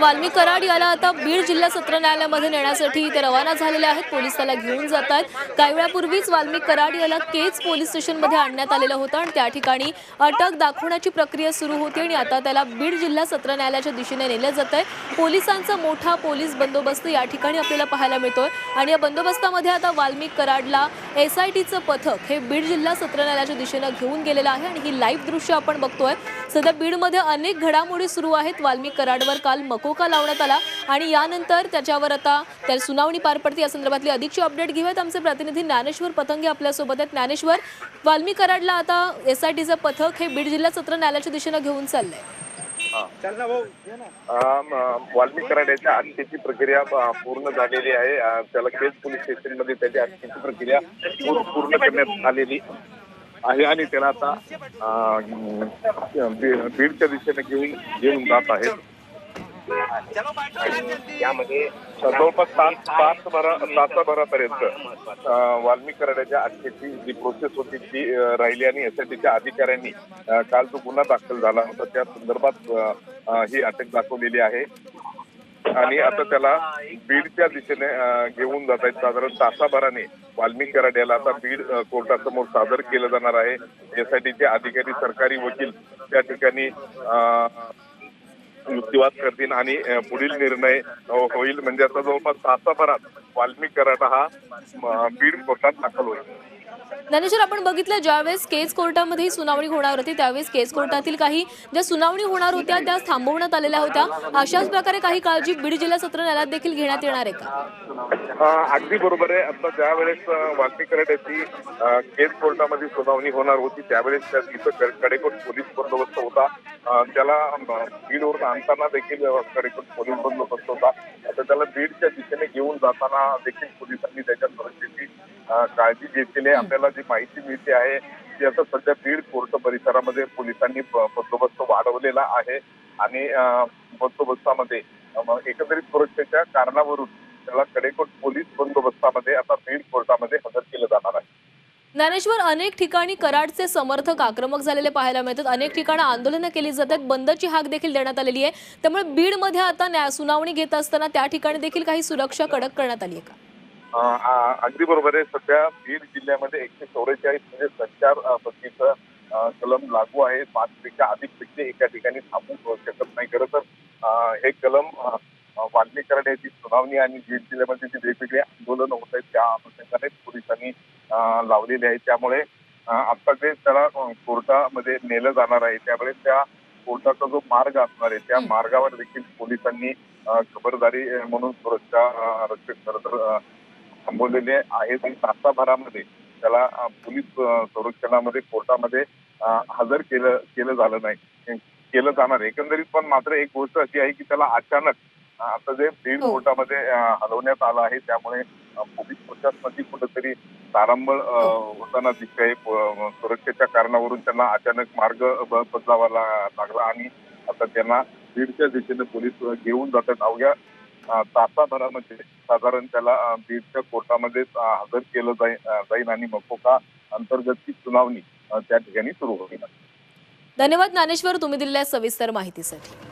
वाल्मी कराड याला आता बीड जिल्हा सत्र न्यायालयामध्ये नेण्यासाठी ते रवाना झालेले आहेत. पोलीस त्याला घेऊन जात आहेत. काही वेळापूर्वीच वाल्मी कराड याला केज पोलीस स्टेशनमध्ये आणण्यात आलेलं होतं आणि त्या ठिकाणी अटक दाखवण्याची प्रक्रिया सुरू होती आणि आता त्याला बीड जिल्हा सत्र न्यायालयाच्या दिशेने नेलं जात आहे. पोलिसांचा मोठा पोलीस बंदोबस्त या ठिकाणी आपल्याला पाहायला मिळतोय आणि या बंदोबस्तामध्ये आता वाल्मिक कराडला एस आय टीचं पथक हे बीड जिल्हा सत्र न्यायालयाच्या दिशेनं घेऊन गेलेलं आहे आणि ही लाईव्ह दृश्य आपण बघतोय. सध्या बीडमध्ये अनेक घडामोडी सुरू आहेत. वाल्मिक कराडवर काल मकोका लावण्यात आला आणि यानंतर त्याच्यावर आता त्या सुनावणी पार पडते. या संदर्भातली अधिकची अपडेट घेऊयात. आमचे प्रतिनिधी ज्ञानेश्वर पतंगे आपल्यासोबत आहेत. ज्ञानेश्वर वाल्मिक कराडला आता एस आय टीचं पथक हे बीड जिल्हा सत्र न्यायालयाच्या दिशेनं घेऊन चाललंय. अम, वाल्मिक कराड्याच्या अटकेची प्रक्रिया पूर्ण झालेली आहे. त्याला केस पोलीस स्टेशनमध्ये त्याची अटकेची प्रक्रिया पूर्ण पूर्ण करण्यात आलेली आहे आणि त्याला आता बीडच्या दिशेने घेऊन घेऊन जात आहेत. यामध्ये जवळपास सात तासभरा तासाभरापर्यंत अ, वाल्मिक कराड्याच्या अटकेची जी प्रोसेस होती ती राहिली आणि एसआयटीच्या अधिकाऱ्यांनी काल जो गुन्हा दाखल झाला होता त्या संदर्भात ही अटक दाखवलेली आहे. आणि आता त्याला बीडच्या दिशेने घेऊन जात आहेत. साधारण तासाभराने वाल्मिक कराड्याला आता बीड कोर्टासमोर सादर केलं जाणार आहे. एसआयटीचे अधिकारी सरकारी वकील त्या ठिकाणी युक्तिवाद करतील आणि पुढील निर्णय होईल. म्हणजे आता जवळपास तासाभरात वाल्मिक कराटा हा बीड कोर्टात दाखल होईल. ज्ञानेश्वर आपण बघितलं ज्यावेळेस केस कोर्टामध्ये ही सुनावणी होणार होती त्यावेळेस केस कोर्टातील काही ज्या सुनावणी होणार होत्या त्या थांबवण्यात आलेल्या होत्या. अशाच प्रकारे काही काळजी बीड जिल्हा सत्र न्यायालयात देखील घेण्यात येणार आहे का? अगदी बरोबर आहे. आता ज्यावेळेस वाल्मिक केस कोर्टामध्ये सुनावणी होणार होती त्यावेळेस त्या तिथं कडेकोट पोलीस बंदोबस्त होता. त्याला बीडवर आणताना देखील कडेकोट पोलीस बंदोबस्त होता. आता त्याला बीडच्या दिशेने घेऊन जाताना देखील पोलिसांनी त्याच्या सुरक्षेची काळजी घेतलेली आहे. आपल्याला जी माहिती मिळते आहे की आता सध्या बीड कोर्ट परिसरामध्ये पोलिसांनी बंदोबस्त वाढवलेला आहे. आणि बंदोबस्तामध्ये एकंदरीत सुरक्षेच्या कारणावरून त्याला कडेकोट पोलीस बंदोबस्तामध्ये आता बीड कोर्टामध्ये हजर केलं जाणार आहे. ज्ञानेश्वर अनेक ठिकाणी कराडचे समर्थक आक्रमक झालेले पाहायला मिळतात. अनेक ठिकाणी आंदोलनं केली जातात. बंदची हाक देखील देण्यात आलेली आहे. त्यामुळे बीडमध्ये आता न्याय सुनावणी घेत असताना त्या ठिकाणी देखील काही सुरक्षा कडक करण्यात आली आहे का? अगदी बरोबर आहे. सध्या बीड जिल्ह्यामध्ये एकशे चौवेचाळीस म्हणजे संचार बंदीचं कलम लागू आहे. पाच पेक्षा अधिक व्यक्ती एका ठिकाणी थांबू शकत नाही. खरं तर हे कलम वाल्मिक कराड्याची सुनावणी आणि बीड जिल्ह्यामध्ये जी वेगवेगळी आंदोलनं होत आहेत त्या अनुषंगाने पोलिसांनी लावलेली आहे. त्यामुळे आता जे त्याला कोर्टामध्ये नेलं जाणार आहे त्यामुळे त्या कोर्टाचा जो मार्ग असणार आहे त्या मार्गावर देखील पोलिसांनी खबरदारी म्हणून सुरक्षा रक्षक खरं तर थांबवलेले आहेत आणि तासाभरामध्ये त्याला पोलीस संरक्षणामध्ये कोर्टामध्ये हजर केलं केलं झालं नाही केलं जाणार आहे. एकंदरीत पण मात्र एक गोष्ट अशी आहे की त्याला अचानक आता जे बीड हो. कोर्टामध्ये हलवण्यात आलं आहे त्यामुळे पोलीस प्रशासनाची कुठेतरी तारांबळ होताना दिसते प- सुरक्षेच्या कारणावरून त्यांना अचानक मार्ग बदलावा लागला आणि आता त्यांना बीडच्या दिशेने पोलीस घेऊन जातात अवघ्या तासाभरामध्ये साधारण त्याला बीडच्या कोर्टामध्ये हजर केलं जाई- जाईल आणि मकोका अंतर्गतची सुनावणी त्या ठिकाणी सुरू होईल. धन्यवाद ज्ञानेश्वर तुम्ही दिलेल्या सविस्तर माहितीसाठी.